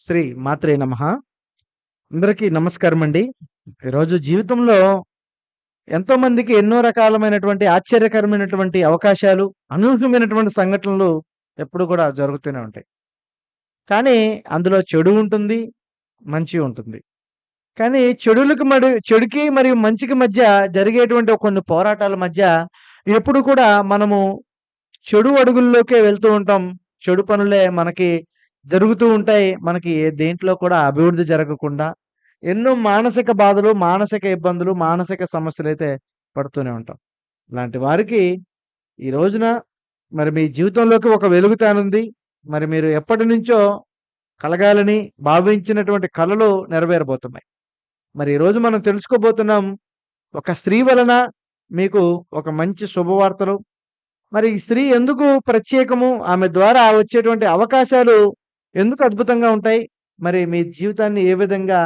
శ్రీ మాత్రే నమ. అందరికీ నమస్కారం అండి. ఈరోజు జీవితంలో ఎంతో మందికి ఎన్నో రకాలమైనటువంటి ఆశ్చర్యకరమైనటువంటి అవకాశాలు అనూహ్యమైనటువంటి సంఘటనలు ఎప్పుడు కూడా జరుగుతూనే ఉంటాయి. కానీ అందులో చెడు ఉంటుంది మంచి ఉంటుంది. కానీ చెడులకు మరి చెడుకి మరియు మంచికి మధ్య జరిగేటువంటి కొన్ని పోరాటాల మధ్య ఎప్పుడు కూడా మనము చెడు అడుగుల్లోకే వెళ్తూ ఉంటాం. చెడు పనులే మనకి జరుగుతూ ఉంటాయి. మనకి దేంట్లో కూడా అభివృద్ధి జరగకుండా ఎన్నో మానసిక బాధలు మానసిక ఇబ్బందులు మానసిక సమస్యలు అయితే పడుతూనే ఉంటాం. ఇలాంటి వారికి ఈ రోజున మరి మీ జీవితంలోకి ఒక వెలుగుతానుంది మరి మీరు ఎప్పటి నుంచో కలగాలని భావించినటువంటి కళలు నెరవేరబోతున్నాయి. మరి ఈరోజు మనం తెలుసుకోబోతున్నాం ఒక స్త్రీ వలన మీకు ఒక మంచి శుభవార్తలు. మరి ఈ స్త్రీ ఎందుకు ప్రత్యేకము? ఆమె ద్వారా వచ్చేటువంటి అవకాశాలు ఎందుకు అద్భుతంగా ఉంటాయి? మరి మీ జీవితాన్ని ఏ విధంగా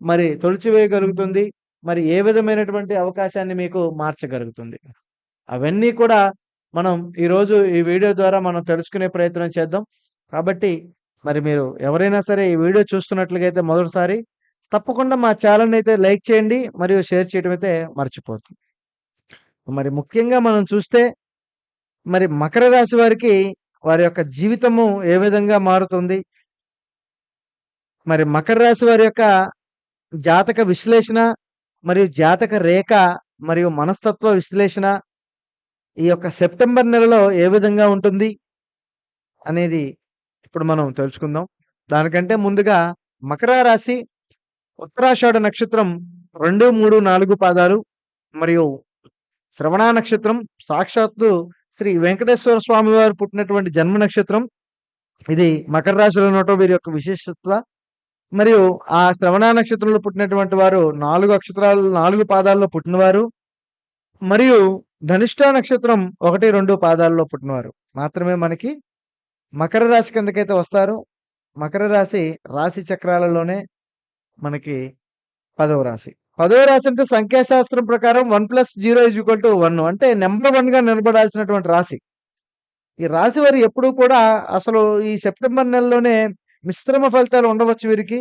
మరి తొలిచివేయగలుగుతుంది? మరి ఏ విధమైనటువంటి అవకాశాన్ని మీకు మార్చగలుగుతుంది? అవన్నీ కూడా మనం ఈరోజు ఈ వీడియో ద్వారా మనం తెలుసుకునే ప్రయత్నం చేద్దాం. కాబట్టి మరి మీరు ఎవరైనా సరే ఈ వీడియో చూస్తున్నట్లుగైతే అయితే మొదటిసారి తప్పకుండా మా ఛానల్ని అయితే లైక్ చేయండి మరియు షేర్ చేయడం అయితే మర్చిపోతుంది మరి ముఖ్యంగా మనం చూస్తే మరి మకర రాశి వారికి వారి యొక్క జీవితము ఏ విధంగా మారుతుంది? మరి మకర రాశి వారి యొక్క జాతక విశ్లేషణ మరియు జాతక రేఖ మరియు మనస్తత్వ విశ్లేషణ ఈ యొక్క సెప్టెంబర్ నెలలో ఏ విధంగా ఉంటుంది అనేది ఇప్పుడు మనం తెలుసుకుందాం. దానికంటే ముందుగా మకర రాశి ఉత్తరాషాఢ నక్షత్రం రెండు మూడు నాలుగు పాదాలు మరియు శ్రవణ నక్షత్రం సాక్షాత్తు శ్రీ వెంకటేశ్వర స్వామి వారు పుట్టినటువంటి జన్మ నక్షత్రం. ఇది మకర రాశిలో ఉండటం వీరి యొక్క విశేషత. మరియు ఆ శ్రవణ నక్షత్రంలో పుట్టినటువంటి వారు నాలుగు అక్షరాలు నాలుగు పాదాల్లో పుట్టినవారు. మరియు ధనిష్ట నక్షత్రం ఒకటి రెండు పాదాల్లో పుట్టినవారు. మాత్రమే మనకి మకర రాశి కిందకైతే వస్తారు. మకర రాశి రాశి చక్రాలలోనే మనకి పదవ రాశి. పదవ రాశి అంటే సంఖ్యాశాస్త్రం ప్రకారం one plus zero is equal to one. అంటే నెంబర్ వన్గా నిలబడాల్సినటువంటి రాశి. ఈ రాశి వారు ఎప్పుడూ కూడా అసలు ఈ సెప్టెంబర్ నెలలోనే మిశ్రమ ఫలితాలు ఉండవచ్చు వీరికి.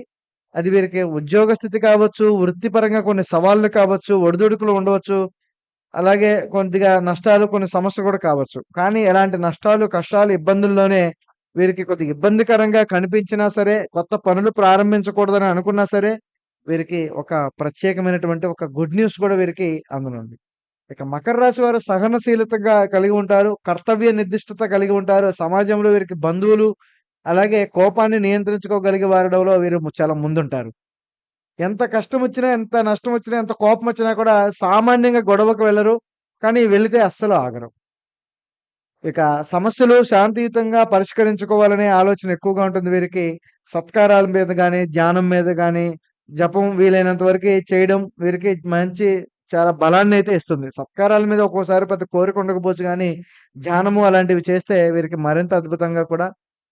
అది వీరికి ఉద్యోగ స్థితి కావచ్చు వృత్తిపరంగా కొన్ని సవాళ్ళు కావచ్చు ఒడిదుడుకులు ఉండవచ్చు. అలాగే కొద్దిగా నష్టాలు కొన్ని సమస్యలు కూడా కావచ్చు. కానీ ఎలాంటి నష్టాలు కష్టాలు ఇబ్బందుల్లోనే వీరికి కొద్దిగా ఇబ్బందికరంగా కనిపించినా సరే కొత్త పనులు ప్రారంభించకూడదని అనుకున్నా సరే వీరికి ఒక ప్రత్యేకమైనటువంటి ఒక గుడ్ న్యూస్ కూడా వీరికి అందునుంది. ఇక మకర రాశి వారు సహనశీలతగా కలిగి ఉంటారు కర్తవ్య నిర్దిష్టత కలిగి ఉంటారు సమాజంలో వీరికి బంధువులు అలాగే కోపాన్ని నియంత్రించుకోగలిగే వారడంలో వీరు చాలా ముందుంటారు. ఎంత కష్టం వచ్చినా ఎంత నష్టం వచ్చినా ఎంత కోపం వచ్చినా కూడా సామాన్యంగా గొడవకు వెళ్ళరు కానీ వెళితే అస్సలు ఆగరు. ఇక సమస్యలు శాంతియుతంగా పరిష్కరించుకోవాలనే ఆలోచన ఎక్కువగా ఉంటుంది వీరికి. సత్కారాల మీద కానీ ధ్యానం మీద కానీ జపం వీలైనంత వరకు చేయడం వీరికి మంచి చాలా బలాన్ని అయితే ఇస్తుంది. సత్కారాల మీద ఒక్కోసారి పెద్ద కోరిక ఉండకపోవచ్చు కానీ ధ్యానము అలాంటివి చేస్తే వీరికి మరింత అద్భుతంగా కూడా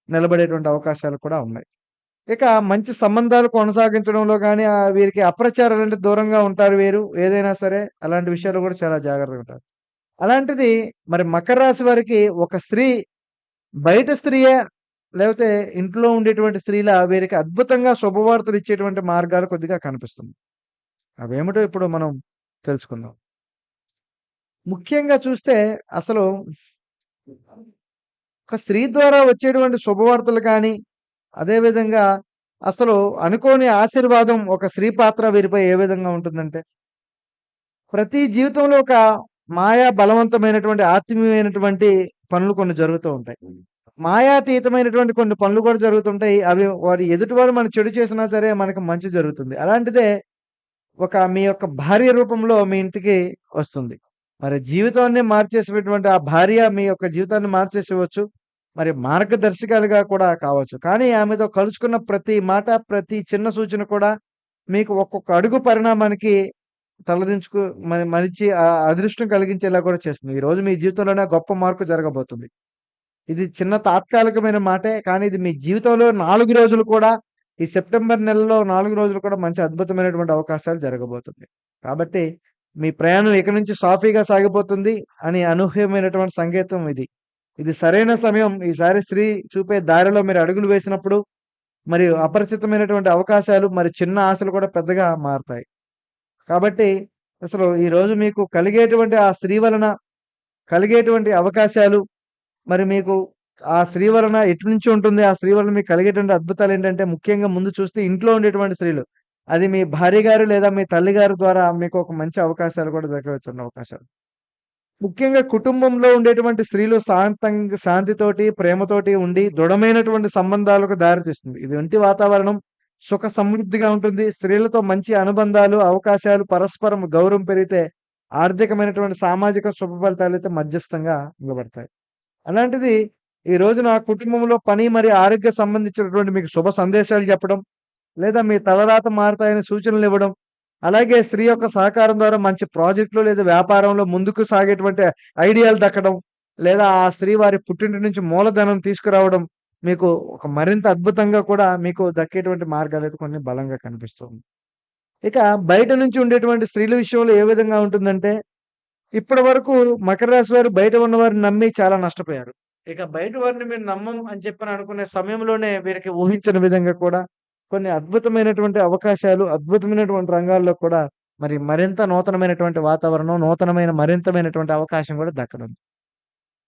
నిలబడేటువంటి అవకాశాలు కూడా ఉన్నాయి. ఇక మంచి సంబంధాలు కొనసాగించడంలో కానీ వీరికి అప్రచారాలు అంటే దూరంగా ఉంటారు వీరు ఏదైనా సరే అలాంటి విషయాలు కూడా చాలా జాగ్రత్తగా ఉంటారు. అలాంటిది మరి మకర రాశి వారికి ఒక స్త్రీ బయట స్త్రీయే లేకపోతే ఇంట్లో ఉండేటువంటి స్త్రీల వీరికి అద్భుతంగా శుభవార్తలు ఇచ్చేటువంటి మార్గాలు కొద్దిగా కనిపిస్తుంది. అవేమిటో ఇప్పుడు మనం తెలుసుకుందాం. ముఖ్యంగా చూస్తే అసలు ఒక స్త్రీ ద్వారా వచ్చేటువంటి శుభవార్తలు కానీ అదేవిధంగా అసలు అనుకోని ఆశీర్వాదం ఒక స్త్రీ పాత్ర వీరిపై ఏ విధంగా ఉంటుందంటే ప్రతి జీవితంలో ఒక మాయా బలవంతమైనటువంటి ఆత్మీయమైనటువంటి పనులు కొన్ని జరుగుతూ ఉంటాయి. మాయాతీతమైనటువంటి కొన్ని పనులు కూడా జరుగుతుంటాయి. అవి వారి ఎదుటి వారు మనం చెడు చేసినా సరే మనకు మంచి జరుగుతుంది. అలాంటిదే ఒక మీ యొక్క భార్య రూపంలో మీ ఇంటికి వస్తుంది. మరి జీవితాన్ని మార్చేసేటువంటి ఆ భార్య మీ యొక్క జీవితాన్ని మార్చేసేవచ్చు. మరి మార్గదర్శకాలుగా కూడా కావచ్చు. కానీ ఆమెతో కలుసుకున్న ప్రతి మాట ప్రతి చిన్న సూచన కూడా మీకు ఒక్కొక్క అడుగు పరిణామానికి తలదించుకు మరి మంచి అదృష్టం కలిగించేలా కూడా చేస్తుంది. ఈ రోజు మీ జీవితంలోనే గొప్ప మార్పు జరగబోతుంది. ఇది చిన్న తాత్కాలికమైన మాటే కానీ ఇది మీ జీవితంలో నాలుగు రోజులు కూడా ఈ సెప్టెంబర్ నెలలో నాలుగు రోజులు కూడా మంచి అద్భుతమైనటువంటి అవకాశాలు జరగబోతుంది కాబట్టి మీ ప్రయాణం ఇక నుంచి సాఫీగా సాగిపోతుంది అని అనూహ్యమైనటువంటి సంకేతం ఇది. ఇది సరైన సమయం. ఈసారి స్త్రీ చూపే దారిలో మీరు అడుగులు వేసినప్పుడు మరియు అపరిచితమైనటువంటి అవకాశాలు మరి చిన్న ఆశలు కూడా పెద్దగా మారతాయి. కాబట్టి అసలు ఈరోజు మీకు కలిగేటువంటి ఆ స్త్రీ వలన కలిగేటువంటి అవకాశాలు మరి మీకు ఆ స్త్రీ వలన ఎటు నుంచి ఉంటుంది? ఆ స్త్రీ వలన మీకు కలిగేటువంటి అద్భుతాలేంటంటే ముఖ్యంగా ముందు చూస్తే ఇంట్లో ఉండేటువంటి స్త్రీలు. అది మీ భార్య గారు లేదా మీ తల్లిగారి ద్వారా మీకు ఒక మంచి అవకాశాలు కూడా దక్కవచ్చు అవకాశాలు. ముఖ్యంగా కుటుంబంలో ఉండేటువంటి స్త్రీలు శాంతంగా శాంతితోటి, ప్రేమతోటి ఉండి దృఢమైనటువంటి సంబంధాలకు దారితీస్తుంది. వంటి వాతావరణం సుఖ సమృద్ధిగా ఉంటుంది. స్త్రీలతో మంచి అనుబంధాలు, అవకాశాలు, పరస్పరం గౌరవం పెరిగితే ఆర్థికమైనటువంటి సామాజిక శుభ అయితే మధ్యస్థంగా నిలబడతాయి. అలాంటిది ఈ రోజున కుటుంబంలో పని మరియు ఆరోగ్య సంబంధించినటువంటి మీకు శుభ సందేశాలు చెప్పడం, లేదా మీ తలరాత మారతాయని సూచనలు ఇవ్వడం, అలాగే స్త్రీ యొక్క సహకారం ద్వారా మంచి ప్రాజెక్టులు లేదా వ్యాపారంలో ముందుకు సాగేటువంటి ఐడియాలు దక్కడం, లేదా ఆ స్త్రీ వారి పుట్టింటి నుంచి మూలధనం తీసుకురావడం, మీకు ఒక మరింత అద్భుతంగా కూడా మీకు దక్కేటువంటి మార్గాలైతే కొన్ని బలంగా కనిపిస్తుంది. ఇక బయట నుంచి ఉండేటువంటి స్త్రీల విషయంలో ఏ విధంగా ఉంటుందంటే, ఇప్పటి వరకు మకర రాశి వారు బయట ఉన్నవారిని నమ్మి చాలా నష్టపోయారు. ఇక బయట వారిని మీరు నమ్మం అని చెప్పని అనుకునే సమయంలోనే వీరికి ఊహించని విధంగా కూడా కొన్ని అద్భుతమైనటువంటి అవకాశాలు, అద్భుతమైనటువంటి రంగాల్లో కూడా మరి మరింత నూతనమైనటువంటి వాతావరణం, నూతనమైన మరింతమైనటువంటి అవకాశం కూడా దక్కనుంది.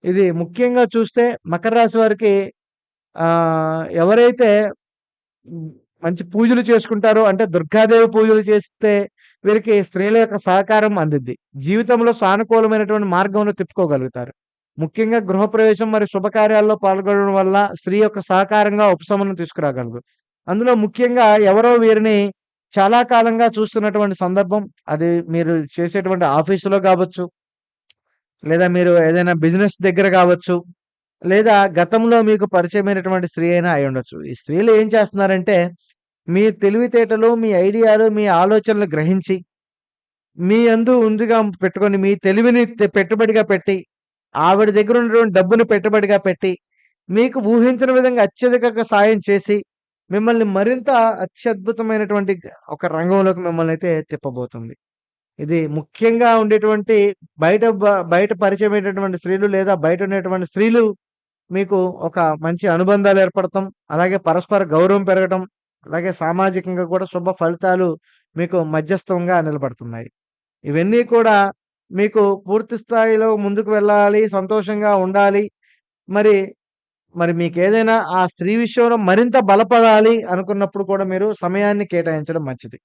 ఇది ముఖ్యంగా చూస్తే మకర రాశి వారికి ఆహ్, ఎవరైతే మంచి పూజలు చేసుకుంటారో అంటే దుర్గాదేవి పూజలు చేస్తే వీరికి స్త్రీల యొక్క సహకారం అందిద్ది. జీవితంలో సానుకూలమైనటువంటి మార్గంలో తిప్పుకోగలుగుతారు. ముఖ్యంగా గృహప్రవేశం మరియు శుభకార్యాల్లో పాల్గొనడం వల్ల స్త్రీ యొక్క సహకారంగా ఉపశమనం తీసుకురాగలరు. అందులో ముఖ్యంగా ఎవరో వీరిని చాలా కాలంగా చూస్తున్నటువంటి సందర్భం అది మీరు చేసేటువంటి ఆఫీసులో కావచ్చు లేదా మీరు ఏదైనా బిజినెస్ దగ్గర కావచ్చు లేదా గతంలో మీకు పరిచయమైనటువంటి స్త్రీ అయినా అయి ఉండొచ్చు ఈ స్త్రీలు ఏం చేస్తున్నారంటే, మీ తెలివితేటలు, మీ ఐడియాలు, మీ ఆలోచనలు గ్రహించి, మీ అందు ఉందిగా పెట్టుకొని, మీ తెలివిని పెట్టుబడిగా పెట్టి, ఆవిడ దగ్గర ఉన్నటువంటి డబ్బును పెట్టుబడిగా పెట్టి, మీకు ఊహించిన విధంగా అత్యధికంగా సాయం చేసి, మిమ్మల్ని మరింత అత్యద్భుతమైనటువంటి ఒక రంగంలోకి మిమ్మల్ని అయితే తిప్పబోతుంది. ఇది ముఖ్యంగా ఉండేటువంటి బయట బయట పరిచయమైనటువంటి స్త్రీలు లేదా బయట ఉండేటువంటి స్త్రీలు మీకు ఒక మంచి అనుబంధాలు ఏర్పడటం, అలాగే పరస్పర గౌరవం పెరగటం, అలాగే సామాజికంగా కూడా శుభ ఫలితాలు మీకు మధ్యస్థంగా నిలబడుతున్నాయి. ఇవన్నీ కూడా మీకు పూర్తి స్థాయిలో ముందుకు వెళ్ళాలి, సంతోషంగా ఉండాలి. మరి, మరి మీకు ఏదైనా ఆ స్త్రీ విషయంలో మరింత బలపడాలి అనుకున్నప్పుడు కూడా మీరు సమయాన్ని కేటాయించడం మంచిది.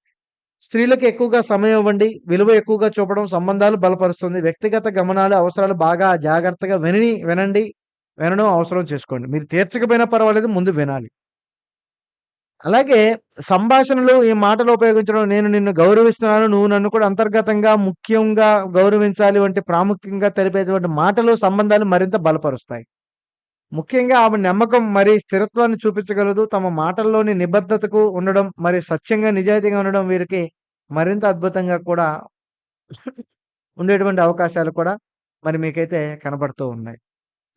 స్త్రీలకు ఎక్కువగా సమయం ఇవ్వండి. విలువ ఎక్కువగా చూపడం సంబంధాలు బలపరుస్తుంది. వ్యక్తిగత గమనాలు, అవసరాలు బాగా జాగ్రత్తగా విని వినండి. వినడం అవసరం చేసుకోండి. మీరు తీర్చకపోయినా పర్వాలేదు ముందు వినాలి. అలాగే సంభాషణలు ఈ మాటలు ఉపయోగించడం నేను నిన్ను గౌరవిస్తున్నాను. నువ్వు నన్ను కూడా అంతర్గతంగా, ముఖ్యంగా గౌరవించాలి వంటి ప్రాముఖ్యంగా తెలిపేటువంటి మాటలు సంబంధాలు మరింత బలపరుస్తాయి. ముఖ్యంగా ఆమె నమ్మకం మరి స్థిరత్వాన్ని చూపించగలదు. తమ మాటల్లోని నిబద్ధతకు ఉండడం, మరి సత్యంగా, నిజాయితీగా ఉండడం వీరికి మరింత అద్భుతంగా కూడా ఉండేటువంటి అవకాశాలు కూడా మరి మీకైతే కనబడుతూ ఉన్నాయి.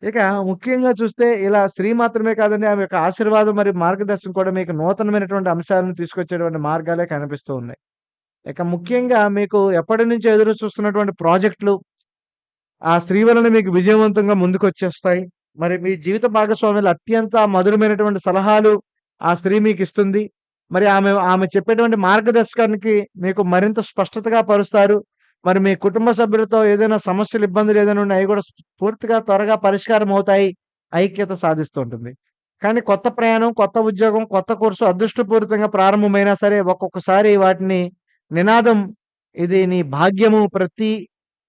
ఇక ముఖ్యంగా చూస్తే ఇలా స్త్రీ మాత్రమే కాదండి ఆమె యొక్క ఆశీర్వాదం మరియు మార్గదర్శనం కూడా మీకు నూతనమైనటువంటి అంశాలను తీసుకొచ్చేటువంటి మార్గాలే కనిపిస్తూ ఉన్నాయి. ఇక ముఖ్యంగా మీకు ఎప్పటినుంచో ఎదురు చూస్తున్నటువంటి ప్రాజెక్ట్‌లు ఆ స్త్రీ వలన మీకు విజయవంతంగా ముందుకొచ్చేస్తాయి. మరి మీ జీవిత భాగస్వాములు అత్యంత మధురమైనటువంటి సలహాలు ఆ స్త్రీ మీకు ఇస్తుంది మరి ఆమె ఆమె చెప్పేటువంటి మార్గదర్శకానికి మీకు మరింత స్పష్టతగా పరుస్తారు. మరి మీ కుటుంబ సభ్యులతో ఏదైనా సమస్యలు, ఇబ్బందులు ఏదైనా ఉన్నాయి అవి కూడా పూర్తిగా త్వరగా పరిష్కారం అవుతాయి. ఐక్యత సాధిస్తూ ఉంటుంది. కానీ కొత్త ప్రయాణం, కొత్త ఉద్యోగం, కొత్త కోర్సు అదృష్టపూరితంగా ప్రారంభమైనా సరే ఒక్కొక్కసారి వాటిని నినాదం ఇది నీ భాగ్యము ప్రతి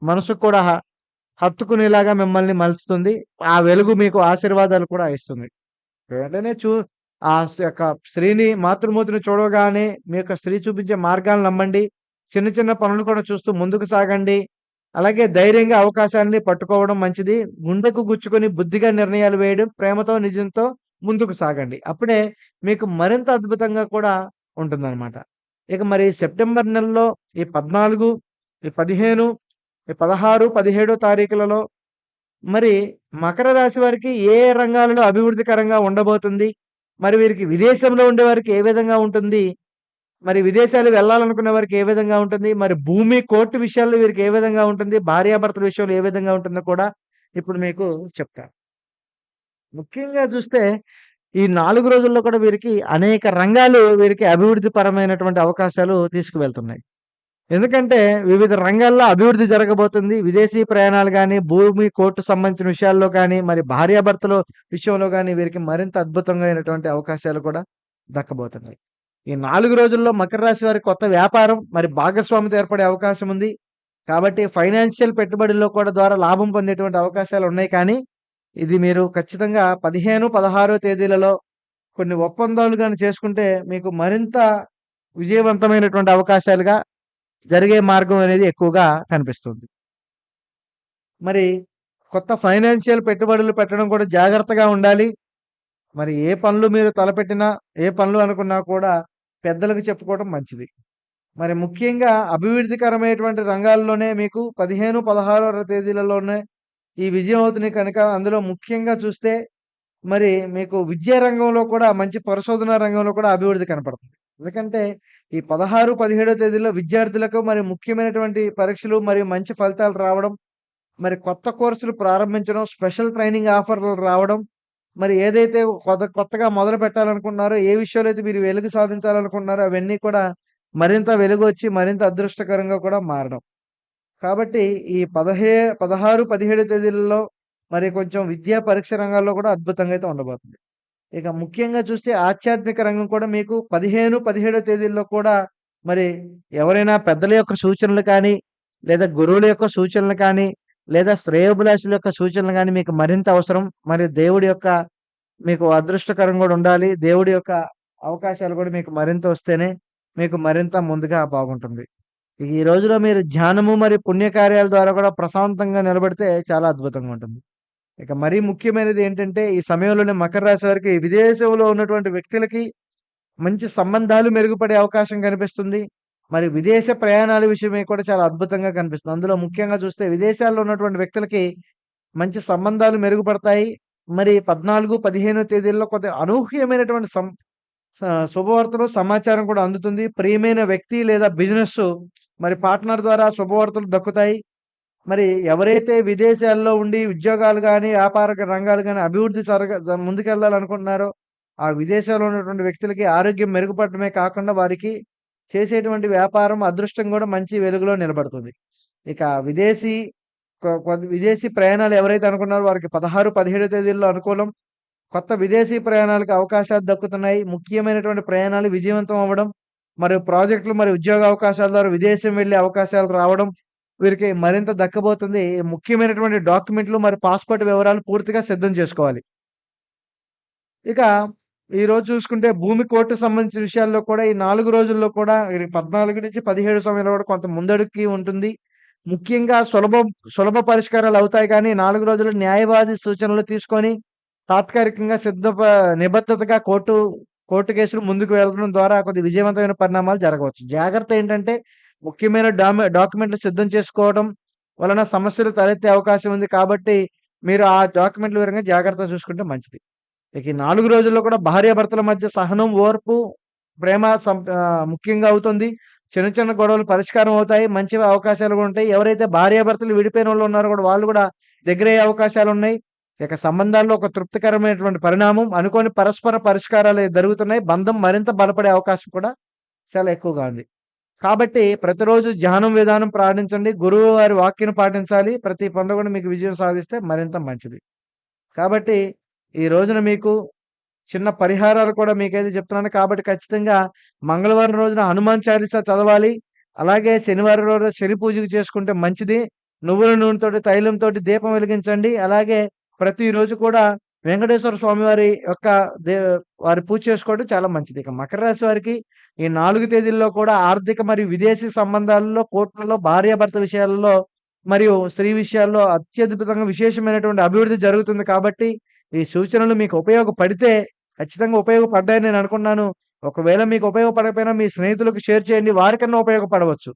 మనసుకు కూడా హత్తుకునేలాగా మిమ్మల్ని మలుస్తుంది ఆ వెలుగు మీకు ఆశీర్వాదాలు కూడా ఇస్తుంది. వెంటనే చూ ఆ యొక్క స్త్రీని మాతృమూర్తిని చూడగానే మీ యొక్క స్త్రీ చూపించే మార్గాలను నమ్మండి. చిన్న చిన్న పనులు కూడా చూస్తూ ముందుకు సాగండి. అలాగే ధైర్యంగా అవకాశాన్ని పట్టుకోవడం మంచిది. గుండెకు గుచ్చుకొని బుద్ధిగా నిర్ణయాలు వేయడం, ప్రేమతో, నిజంతో ముందుకు సాగండి. అప్పుడే మీకు మరింత అద్భుతంగా కూడా ఉంటుందన్నమాట. ఇక మరి సెప్టెంబర్ నెలలో ఈ 14, ఈ 15, ఈ 16, 17 తారీఖులలో మరి మకర రాశి వారికి ఏ రంగాలలో అభివృద్ధికరంగా ఉండబోతుంది? మరి వీరికి విదేశంలో ఉండే వారికి ఏ విధంగా ఉంటుంది? మరి విదేశాలు వెళ్ళాలనుకునే వారికి ఏ విధంగా ఉంటుంది? మరి భూమి, కోర్టు విషయాల్లో వీరికి ఏ విధంగా ఉంటుంది? భార్యాభర్తల విషయంలో ఏ విధంగా ఉంటుందో కూడా ఇప్పుడు మీకు చెప్తాను. ముఖ్యంగా చూస్తే ఈ నాలుగు రోజుల్లో కూడా వీరికి అనేక రంగాలు వీరికి అభివృద్ధి పరమైనటువంటి అవకాశాలు తీసుకువెళ్తున్నాయి. ఎందుకంటే వివిధ రంగాల్లో అభివృద్ధి జరగబోతుంది. విదేశీ ప్రయాణాలు కానీ భూమి కోర్టు సంబంధించిన విషయాల్లో కానీ మరి భార్యాభర్తల విషయంలో కానీ వీరికి మరింత అద్భుతంగా అయినటువంటి అవకాశాలు కూడా దక్కబోతున్నాయి. ఈ నాలుగు రోజుల్లో మకర రాశి వారి కొత్త వ్యాపారం, మరి భాగస్వామితో ఏర్పడే అవకాశం ఉంది. కాబట్టి ఫైనాన్షియల్ పెట్టుబడుల్లో కూడా ద్వారా లాభం పొందేటువంటి అవకాశాలు ఉన్నాయి కానీ, ఇది మీరు ఖచ్చితంగా 15, 16 తేదీలలో కొన్ని ఒప్పందాలు కానీ చేసుకుంటే మీకు మరింత విజయవంతమైనటువంటి అవకాశాలుగా జరిగే మార్గం అనేది ఎక్కువగా కనిపిస్తుంది. మరి కొత్త ఫైనాన్షియల్ పెట్టుబడులు పెట్టడం కూడా జాగ్రత్తగా ఉండాలి. మరి ఏ పనులు మీరు తలపెట్టినా, ఏ పనులు అనుకున్నా కూడా పెద్దలకు చెప్పుకోవడం మంచిది. మరి ముఖ్యంగా అభివృద్ధికరమైనటువంటి రంగాల్లోనే మీకు 15, 16 తేదీలలోనే ఈ విజయం అవుతుంది కనుక అందులో ముఖ్యంగా చూస్తే మరి మీకు విద్యా రంగంలో కూడా మంచి పరిశోధన రంగంలో కూడా అభివృద్ధి కనపడుతుంది. ఎందుకంటే ఈ పదహారు పదిహేడో తేదీలో విద్యార్థులకు మరి ముఖ్యమైనటువంటి పరీక్షలు మరియు మంచి ఫలితాలు రావడం, మరి కొత్త కోర్సులు ప్రారంభించడం, స్పెషల్ ట్రైనింగ్ ఆఫర్‌లు రావడం, మరి ఏదైతే కొత్త కొత్తగా మొదలు పెట్టాలనుకుంటున్నారో, ఏ విషయంలో అయితే మీరు వెలుగు సాధించాలనుకుంటున్నారో అవన్నీ కూడా మరింత వెలుగొచ్చి మరింత అదృష్టకరంగా కూడా మారడం. కాబట్టి ఈ పదహే 16, 17 తేదీలలో మరి కొంచెం విద్యా పరీక్ష రంగాల్లో కూడా అద్భుతంగా అయితే ఉండబోతుంది. ఇక ముఖ్యంగా చూస్తే ఆధ్యాత్మిక రంగం కూడా మీకు 15, 17 తేదీల్లో కూడా మరి ఎవరైనా పెద్దల యొక్క సూచనలు కానీ, లేదా గురువుల యొక్క సూచనలు కానీ, లేదా శ్రేయోభిలాషుల యొక్క సూచనలు కానీ మీకు మరింత అవసరం. మరి దేవుడి యొక్క మీకు అదృష్టకరం కూడా ఉండాలి. దేవుడి యొక్క అవకాశాలు కూడా మీకు మరింత వస్తేనే మీకు మరింత ముందుగా బాగుంటుంది. ఈ రోజులో మీరు ధ్యానము మరియు పుణ్యకార్యాల ద్వారా కూడా ప్రశాంతంగా నిలబడితే చాలా అద్భుతంగా ఉంటుంది. ఇక మరీ ముఖ్యమైనది ఏంటంటే ఈ సమయంలోనే మకర రాశి వారికి విదేశంలో ఉన్నటువంటి వ్యక్తులకి మంచి సంబంధాలు మెరుగుపడే అవకాశం కనిపిస్తుంది. మరి విదేశ ప్రయాణాల విషయమే కూడా చాలా అద్భుతంగా కనిపిస్తుంది. అందులో ముఖ్యంగా చూస్తే విదేశాల్లో ఉన్నటువంటి వ్యక్తులకి మంచి సంబంధాలు మెరుగుపడతాయి. మరి 14, 15 తేదీల్లో కొద్దిగా అనూహ్యమైనటువంటి సం శుభవార్తలు, సమాచారం కూడా అందుతుంది. ప్రియమైన వ్యక్తి లేదా బిజినెస్సు మరి పార్ట్నర్ ద్వారా శుభవార్తలు దక్కుతాయి. మరి ఎవరైతే విదేశాల్లో ఉండి ఉద్యోగాలు కానీ వ్యాపార రంగాలు కానీ అభివృద్ధి జరగ ముందుకెళ్ళాలనుకుంటున్నారో, ఆ విదేశాల్లో ఉన్నటువంటి వ్యక్తులకి ఆరోగ్యం మెరుగుపడటమే కాకుండా వారికి చేసేటువంటి వ్యాపారం, అదృష్టం కూడా మంచి వెలుగులో నిలబడుతుంది. ఇక విదేశీ కొ కొద్ది విదేశీ ప్రయాణాలు ఎవరైతే అనుకున్నారో వారికి 16, 17 తేదీల్లో అనుకూలం. కొత్త విదేశీ ప్రయాణాలకు అవకాశాలు దక్కుతున్నాయి. ముఖ్యమైనటువంటి ప్రయాణాలు విజయవంతం అవ్వడం, మరియు ప్రాజెక్టులు మరియు ఉద్యోగ అవకాశాల ద్వారా విదేశం వెళ్ళే అవకాశాలు రావడం వీరికి మరింత దక్కబోతుంది. ముఖ్యమైనటువంటి డాక్యుమెంట్లు మరి పాస్‌పోర్ట్ వివరాలు పూర్తిగా సిద్ధం చేసుకోవాలి. ఇక ఈరోజు చూసుకుంటే భూమి కోర్టు సంబంధించిన విషయాల్లో కూడా ఈ నాలుగు రోజుల్లో కూడా ఈ 14-17 సమయంలో కూడా కొంత ముందడుక్కి ఉంటుంది. ముఖ్యంగా సులభం సులభ పరిష్కారాలు అవుతాయి కానీ నాలుగు రోజులు న్యాయవాది సూచనలు తీసుకొని తాత్కాలికంగా సిద్ధ నిబద్ధతగా కోర్టు కోర్టు కేసులు ముందుకు వెళ్ళడం ద్వారా కొద్దిగా విజయవంతమైన పరిణామాలు జరగవచ్చు. జాగ్రత్త ఏంటంటే ముఖ్యమైన డాక్యుమెంట్లు సిద్ధం చేసుకోవడం వలన సమస్యలు తలెత్తే అవకాశం ఉంది కాబట్టి మీరు ఆ డాక్యుమెంట్ల వివరంగా జాగ్రత్తగా చూసుకుంటే మంచిది. ఇక ఈ 4 రోజుల్లో కూడా భార్యాభర్తల మధ్య సహనం, ఓర్పు, ప్రేమ సం ముఖ్యంగా అవుతుంది. చిన్న చిన్న గొడవలు పరిష్కారం అవుతాయి. మంచి అవకాశాలు కూడా ఉంటాయి. ఎవరైతే భార్యాభర్తలు విడిపోయినోళ్ళు ఉన్నారో కూడా వాళ్ళు కూడా దగ్గరయ్యే అవకాశాలున్నాయి. ఇక సంబంధాల్లో ఒక తృప్తికరమైనటువంటి పరిణామం, అనుకోని పరస్పర పరిష్కారాలు జరుగుతున్నాయి. బంధం మరింత బలపడే అవకాశం కూడా చాలా ఎక్కువగా ఉంది. కాబట్టి ప్రతిరోజు ధ్యానం విధానం పాటించండి. గురువు వారి వాక్యను పాటించాలి. ప్రతి పనిలో కూడా మీకు విజయం సాధిస్తే మరింత మంచిది. కాబట్టి ఈ రోజున మీకు చిన్న పరిహారాలు కూడా మీకైతే చెప్తున్నాను. కాబట్టి ఖచ్చితంగా మంగళవారం రోజున హనుమాన్ చాలీసా చదవాలి. అలాగే శనివారం రోజు శని పూజ చేసుకుంటే మంచిది. నువ్వుల నూనెతోటి, తైలంతో దీపం వెలిగించండి. అలాగే ప్రతిరోజు కూడా వెంకటేశ్వర స్వామి వారి యొక్క దే వారి పూజ చేసుకోవడం చాలా మంచిది. ఇక మకర రాశి వారికి ఈ నాలుగు తేదీల్లో కూడా ఆర్థిక మరియు విదేశీ సంబంధాలలో, కోట్లలో భార్యాభర్త విషయాలలో మరియు స్త్రీ విషయాల్లో అత్యద్భుతంగా విశేషమైనటువంటి అభివృద్ధి జరుగుతుంది కాబట్టి ఈ సూచనలు మీకు ఉపయోగపడితే ఖచ్చితంగా ఉపయోగపడ్డాయని నేను అనుకున్నాను. ఒకవేళ మీకు ఉపయోగపడకపోయినా మీ స్నేహితులకు షేర్ చేయండి. వారికన్నా ఉపయోగపడవచ్చు.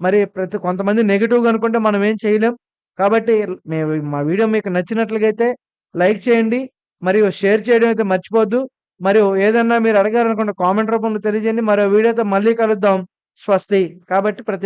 మరి ప్రతి కొంతమంది నెగిటివ్గా అనుకుంటే మనం ఏం చేయలేం. కాబట్టి మేము మా వీడియో మీకు నచ్చినట్లుగా అయితే లైక్ చేయండి. మరియు షేర్ చేయడం అయితే మర్చిపోద్దు మరియు ఏదన్నా మీరు అడగాలనుకుంటే కామెంట్ రూపంలో తెలియజేయండి. మరో వీడియోతో మళ్ళీ కలుద్దాం. స్వస్తి. కాబట్టి ప్రతి